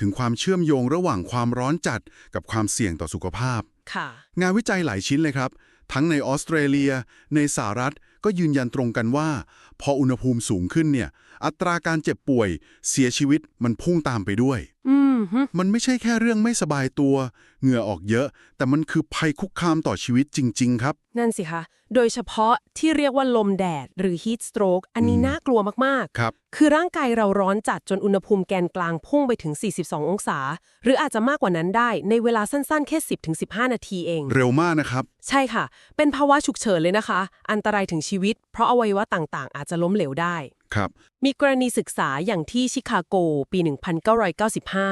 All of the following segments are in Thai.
ถึงความเชื่อมโยงระหว่างความร้อนจัดกับความเสี่ยงต่อสุขภาพค่ะงานวิจัยหลายชิ้นเลยครับ ทั้งในออสเตรเลีย ในสหรัฐก็ยืนยันตรงกันว่า พออุณหภูมิสูงขึ้นเนี่ย อัตราการเจ็บป่วย เสียชีวิตมันพุ่งตามไปด้วยอืมฮึมันไม่ใช่แค่เรื่องไม่สบายตัว เหงื่อออกเยอะ แต่มันคือภัยคุกคามต่อชีวิตจริง ๆ ครับนั่นสิคะ โดยเฉพาะที่เรียกว่าลมแดด หรือ heat stroke อันนี้อืมน่ากลัวมากครับๆคือร่างกายเราร้อนจัดจนอุณหภูมิแกนกลางพุ่งไปถึง 42 องศา หรืออาจจะมากกว่านั้นได้ในเวลาสั้นๆ แค่ 10-15 นาทีเอง เร็วมากนะครับ ใช่ค่ะ เป็นภาวะฉุกเฉินเลยนะคะ อันตรายถึงชีวิต เพราะอวัยวะต่างๆ อาจจะล้มเหลวได้ ครับ มีกรณีศึกษาอย่างที่ชิคาโก ปี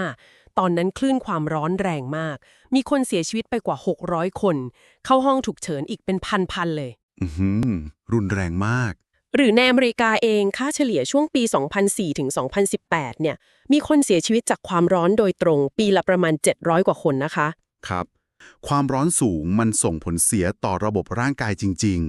1995 ตอนนั้นคลื่นความร้อนแรงมาก มีคนเสียชีวิตไปกว่า 600 คน เข้าห้องฉุกเฉินอีกเป็นพันๆเลย อือหือรุนแรงมาก หรือในอเมริกาเองค่าเฉลี่ยช่วงปี 2004ถึง2018 เนี่ย มีคนเสียชีวิตจากความร้อนโดยตรง ปีละประมาณ 700 กว่าคนนะคะ ครับ ความร้อนสูงมันส่งผลเสียต่อระบบร่างกายจริง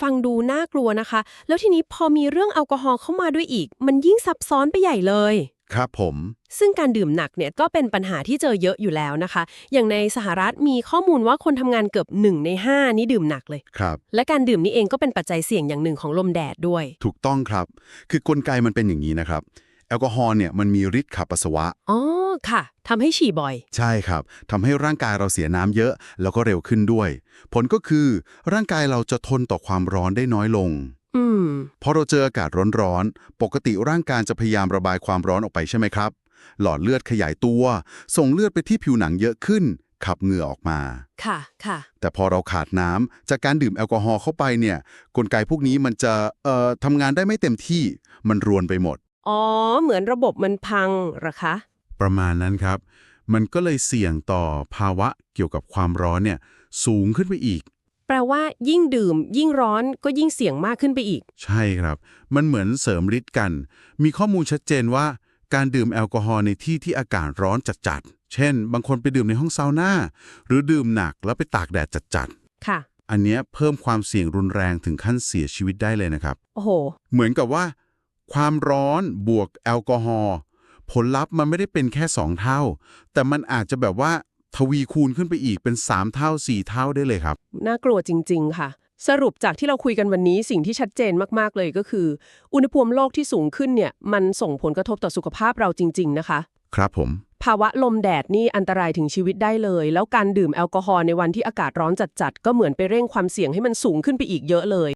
ฟังดูน่ากลัวนะคะ แล้วทีนี้พอมีเรื่องแอลกอฮอล์เข้ามาด้วยอีก มันยิ่งซับซ้อนไปใหญ่เลยๆ ครับผม ซึ่งการดื่มหนักเนี่ยก็เป็นปัญหาที่เจอเยอะอยู่แล้วนะคะ อย่างในสหรัฐมีข้อมูลว่าคนทำงานเกือบ1ใน5 นี่ดื่มหนักเลย ครับ และการดื่มนี่เองก็เป็นปัจจัยเสี่ยงอย่างหนึ่งของลมแดดด้วย ถูกต้องครับ คือกลไกมันเป็นอย่างนี้นะครับ แอลกอฮอล์เนี่ยมันมีฤทธิ์ขับปัสสาวะ อ๋อค่ะทำให้ฉี่บ่อย ใช่ครับทำให้ร่างกายเราเสียน้ำเยอะ แล้วก็เร็วขึ้นด้วย ผลก็คือร่างกายเราจะทนต่อความร้อนได้น้อยลง อืม พอเราเจออากาศร้อนๆ ปกติร่างกายจะพยายามระบายความร้อนออกไปใช่ไหมครับ หลอดเลือดขยายตัว ส่งเลือดไปที่ผิวหนังเยอะขึ้น ขับเหงื่อออกมา ค่ะค่ะ แต่พอเราขาดน้ำจากการดื่มแอลกอฮอล์เข้าไปเนี่ย กลไกพวกนี้มันจะเอ่อทำงานได้ไม่เต็มที่ มันรวนไปหมด อ๋อ เหมือนระบบมันพังเหรอคะ ประมาณนั้นครับ มันก็เลยเสี่ยงต่อภาวะเกี่ยวกับความร้อนเนี่ยสูงขึ้นไปอีก แปลว่ายิ่งดื่ม ยิ่งร้อนก็ยิ่งเสี่ยงมากขึ้นไปอีก ใช่ครับ มันเหมือนเสริมฤทธิ์กัน มีข้อมูลชัดเจนว่า การดื่มแอลกอฮอล์ในที่ที่อากาศร้อนจัดๆ เช่น บางคนไปดื่มในห้องซาวน่า หรือดื่มหนักแล้วไปตากแดดจัดค่ะๆอันเนี้ยเพิ่มความเสี่ยงรุนแรงถึงขั้นเสียชีวิตได้เลยนะครับ โอ้โห เหมือนกับว่า ความร้อนบวกแอลกอฮอล์ผลลัพธ์มันไม่ได้เป็นแค่2เท่า แต่มันอาจจะแบบว่า ทวีคูณขึ้นไปอีกเป็น 3 เท่า 4 เท่าได้เลยครับ น่ากลัวจริง ๆ ค่ะ สรุปจากที่เราคุยกันวันนี้สิ่งที่ชัดเจนมากๆเลยก็คือ อุณหภูมิโลกที่สูงขึ้นเนี่ยมันส่งผลกระทบต่อสุขภาพเราจริง ๆ นะคะ ครับผม ภาวะลมแดดนี่อันตรายถึงชีวิตได้เลย แล้วการดื่มแอลกอฮอล์ในวันที่อากาศร้อนจัดๆก็เหมือนไปเร่งความเสี่ยงให้มันสูงขึ้นไปอีกเยอะเลย